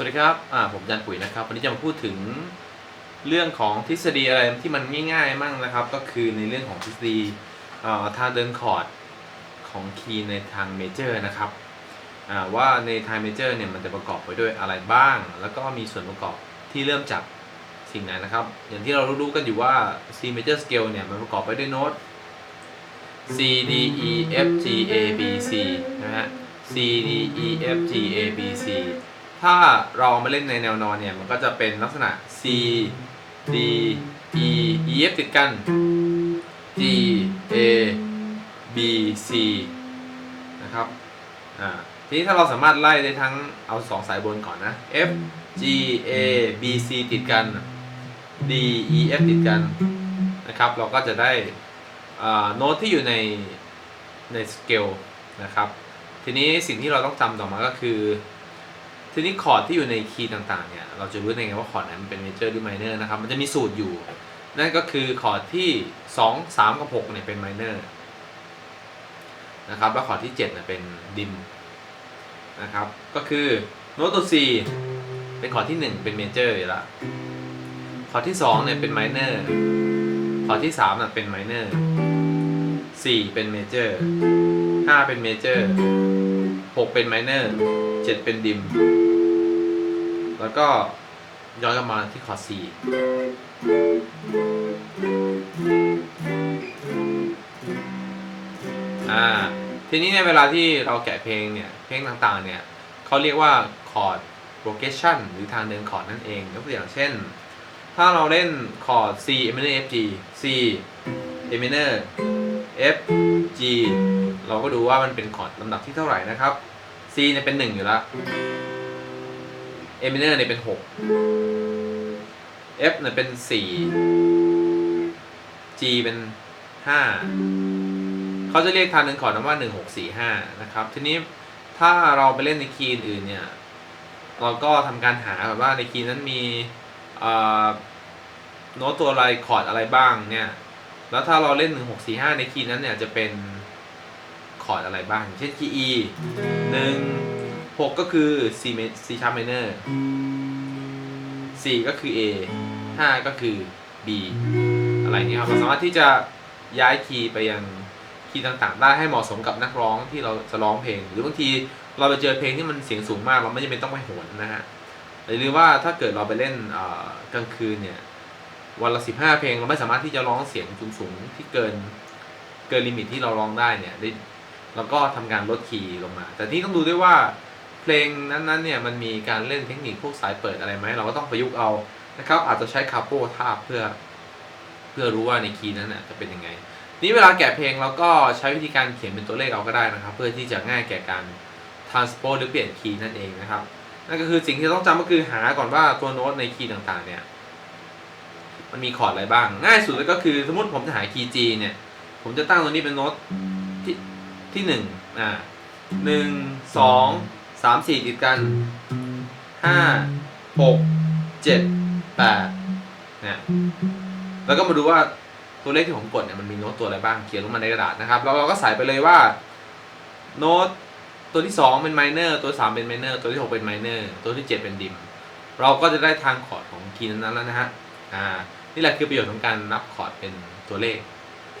สวัสดีครับ อ่า ผมจันปุ๋ยนะครับ วันนี้จะมาพูดถึงเรื่องของทฤษฎีอะไรที่มันง่ายๆมั่งนะครับ ก็คือในเรื่องของทฤษฎีอ่าทางเดินคอร์ดของคีย์ในทางเมเจอร์นะครับ ว่าในทางเมเจอร์เนี่ยมันจะประกอบไปด้วยอะไรบ้าง แล้วก็มีส่วนประกอบที่เริ่มจากสิ่งไหนนะครับ อย่างที่เรารู้ๆกันอยู่ว่า C major scale เนี่ยมันประกอบไปด้วยโน้ต C D E F G A B C นะฮะ C D E F G A B C ถ้าเราเอามาเล่นในแนวนอนเนี่ย มันก็จะเป็นลักษณะ C D E E F ติดกัน G A B C นะครับ อ่า ทีนี้ถ้าเราสามารถไล่ได้ทั้งเอาสองสายบนก่อนนะ F G A B C ติดกัน D E F ติดกันนะครับ เราก็จะได้โน้ตที่อยู่ในในสเกลนะครับ ทีนี้สิ่งที่เราต้องจำต่อมาก็คือ ทีนี้คอร์ดที่อยู่ในคีย์ต่างๆเนี่ยเราจะรู้ได้ไงว่าคอร์ดไหนมันเป็นเมเจอร์หรือไมเนอร์นะครับมันจะมีสูตรอยู่ นั่นก็คือคอร์ดที่2 3กับ6เนี่ยเป็นไมเนอร์นะครับแล้วคอร์ดที่7เนี่ยเป็นดิมนะครับก็คือโน้ตตัว C เป็นคอร์ดที่ 1 เป็นเมเจอร์อยู่แล้วคอร์ดที่2เนี่ยเป็นไมเนอร์คอร์ดที่3น่ะเป็นไมเนอร์4เป็นเมเจอร์5เป็นเมเจอร์6เป็นไมเนอร์ 7เป็นดิม แล้วก็ย้อนกลับมาที่คอร์ด C อ่า ทีนี้เนี่ยเวลาที่เราแกะเพลงเนี่ย เพลงต่างๆ เนี่ยเขาเรียกว่าคอร์ด progression หรือทางเดินคอร์ดนั่นเองยกตัวอย่างเช่น ถ้าเราเล่นคอร์ด C A minor F G C A minor F G เราก็ดูว่ามันเป็นคอร์ดลำดับที่เท่าไหร่นะครับ C เนี่ยเป็น1อยู่แล้ว A minor เนี่ยเป็น6 F เนี่ยเป็น4 G เป็น5เขาจะเรียกทางเดินคอร์ดนั้นว่า1645นะครับ ทีนี้ถ้าเราไปเล่นในคีย์อื่นเนี่ย เราก็ทำการหาแบบว่าในคีย์นั้นมีโน้ตตัวอะไรคอร์ดอะไรบ้างเนี่ย แล้วถ้าเราเล่น1645ในคีย์นั้นเนี่ยจะเป็น อร์ดอะไรบ้างอย่างเช่นคีย์ E 1 6ก็คือ C ma- C sharp minor 4ก็คือ A 5ก็คือ B อะไรเงี้ยครับเราสามารถที่จะย้ายคีย์ไปยังคีย์ต่างๆ ได้ให้เหมาะสมกับนักร้องที่เราจะร้องเพลง หรือบางทีเราไปเจอเพลงที่มันเสียงสูงมาก เราไม่จำเป็นต้องไปโหนนะฮะหรือว่าถ้าเกิดเราไปเล่นเอ่อกลางคืนเนี่ยวันละ15เพลงเราไม่สามารถที่จะร้องเสียงสูงๆที่เกินเกินลิมิตที่เราร้องได้เนี่ยได้ เราก็ทำการลดคีย์ลงมา แต่ที่ต้องดูด้วยว่าเพลงนั้นๆเนี่ยมันมีการเล่นเทคนิคพวกสายเปิดอะไรไหมเราก็ต้องประยุกต์เอานะครับอาจจะใช้คาโปทาบเพื่อ เพื่อรู้ว่าในคีย์นั้นน่ะจะเป็นยังไง นี่เวลาแกะเพลงเราก็ใช้วิธีการเขียนเป็นตัวเลขเอาก็ได้นะครับ เพื่อที่จะง่ายแก่การ transpose หรือเปลี่ยนคีย์นั่นเองนะครับนั่นก็คือสิ่งที่ต้องจำก็คือหาก่อนว่าตัวโน้ตในคีย์ต่างๆ เนี่ยมันมีคอร์ดอะไรบ้าง ง่ายสุดเลยก็คือสมมติผมจะหาคีย์ G เนี่ย ผมจะตั้งตัวนี้เป็นโน้ตที่ ที่หนึ่งอ่าหนึ่งสองสามสี่ติดกันห้าหกเจ็ดแปดเนี่ยแล้วก็มาดูว่าตัวเลขที่ผมกดเนี่ยมันมีโน้ตตัวอะไรบ้างเขียนลงมาในกระดาษนะครับแล้วเราก็ใส่ไปเลยว่าโน้ตตัวที่ 2 เป็นไมเนอร์ตัวที่3เป็นไมเนอร์ตัวที่ 6 เป็นไมเนอร์ตัวที่ 7 เป็นดิม เราก็จะได้ทางคอร์ดของคีย์นั้นแล้วนะฮะอ่านี่แหละคือประโยชน์ของการนับคอร์ดเป็นตัวเลข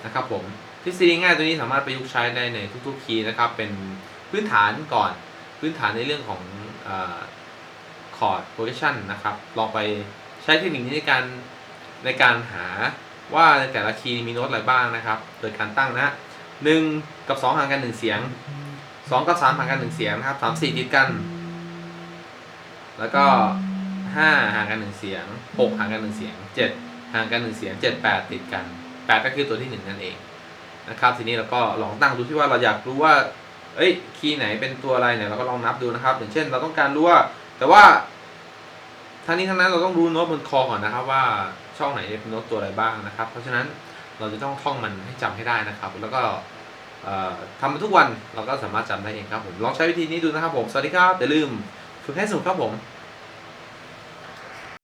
นะครับผม ฤษฎีง่ายตัวนี้สามารถประยุกต์ใช้ได้ในทุกๆคีย์นะครับ เป็นพื้นฐานก่อนพื้นฐานในเรื่องของคอร์ด progression นะครับ ลองไปใช้เทคนิคนี้ในการในการหาว่าในแต่ละคีย์มีโน้ตอะไรบ้างนะครับโดยการตั้งนะหนึ่งกับสองห่างกันหนึ่งเสียงสองกับสามห่างกันหนึ่งเสียงนะครับสามสี่ติดกัน แล้วก็ห้าห่างกันหนึ่งเสียงหกห่างกันหนึ่งเสียงเจ็ดห่างกันหนึ่งเสียงเจ็ดแปดติดกันแปดก็คือตัวที่หนึ่งนั่นเอง นะครับ ทีนี้เราก็ลองตั้งดูที่ว่าเราอยากรู้ว่า เอ้ย คีย์ไหนเป็นตัวอะไรเนี่ย เราก็ลองนับดูนะครับ อย่างเช่น เราต้องการรู้ว่า แต่ว่าทั้งนี้ทั้งนั้นเราต้องรู้โน้ตบนคอก่อนนะครับ ว่าช่องไหนเป็นโน้ตตัวอะไรบ้างนะครับ เพราะฉะนั้นเราจะต้องท่องมันให้จำให้ได้นะครับ แล้วก็ทำมันทุกวันเราก็สามารถจำได้เองครับผม ลองใช้วิธีนี้ดูนะครับผม สวัสดีครับ อย่าลืมฝึกให้สนุกครับผม